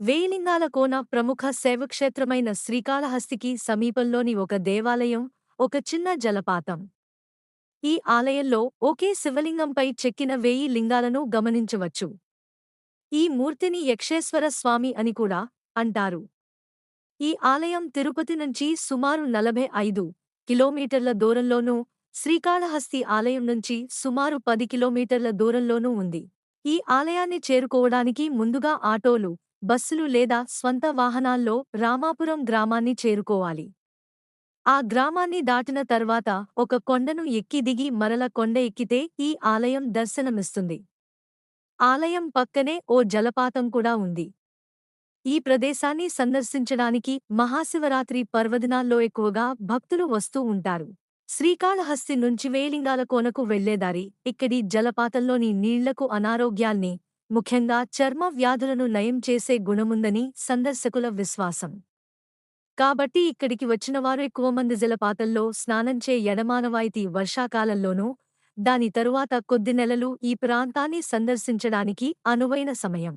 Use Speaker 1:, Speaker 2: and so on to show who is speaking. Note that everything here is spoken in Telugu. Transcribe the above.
Speaker 1: వేయిలింగాల కోన ప్రముఖ శైవక్షేత్రమైన శ్రీకాళహస్తికి సమీపంలోని ఒక దేవాలయం ఒక చిన్న జలపాతం. ఈ ఆలయంలో ఒకే శివలింగంపై చెక్కిన వేయి లింగాలను గమనించవచ్చు. ఈ మూర్తిని యక్షేశ్వర స్వామి అని కూడా అంటారు. ఈ ఆలయం తిరుపతి నుంచి సుమారు నలభై ఐదు కిలోమీటర్ల దూరంలోనూ శ్రీకాళహస్తి ఆలయం నుంచి సుమారు పది కిలోమీటర్ల దూరంలోనూ ఉంది. ఈ ఆలయాన్ని చేరుకోవడానికి ముందుగా ఆటోలు బస్సులు లేదా స్వంత వాహనాల్లో రామాపురం గ్రామాన్ని చేరుకోవాలి. ఆ గ్రామాన్ని దాటిన తర్వాత ఒక కొండను ఎక్కి దిగి మరల కొండ ఎక్కితే ఈ ఆలయం దర్శనమిస్తుంది. ఆలయం పక్కనే ఓ జలపాతం కూడా ఉంది. ఈ ప్రదేశాన్ని సందర్శించడానికి మహాశివరాత్రి పర్వదినాల్లో ఎక్కువగా భక్తులు వస్తూ ఉంటారు. శ్రీకాళహస్తి నుంచి వేలింగాల కోనకు వెళ్ళేదారి ఇక్కడి జలపాతంలోని నీళ్ళకు అనారోగ్యాల్ని ముఖ్యంగా చర్మ వ్యాధులను నయం చేసే గుణముందని సందర్శకుల విశ్వాసం. కాబట్టి ఇక్కడికి వచ్చినవారు ఎక్కువ మంది జలపాతంలో స్నానంచే ఎడమానవాయితీ వర్షాకాలంలోనూ దాని తరువాత కొద్ది నెలలు ఈ ప్రాంతాన్ని సందర్శించడానికి అనువైన సమయం.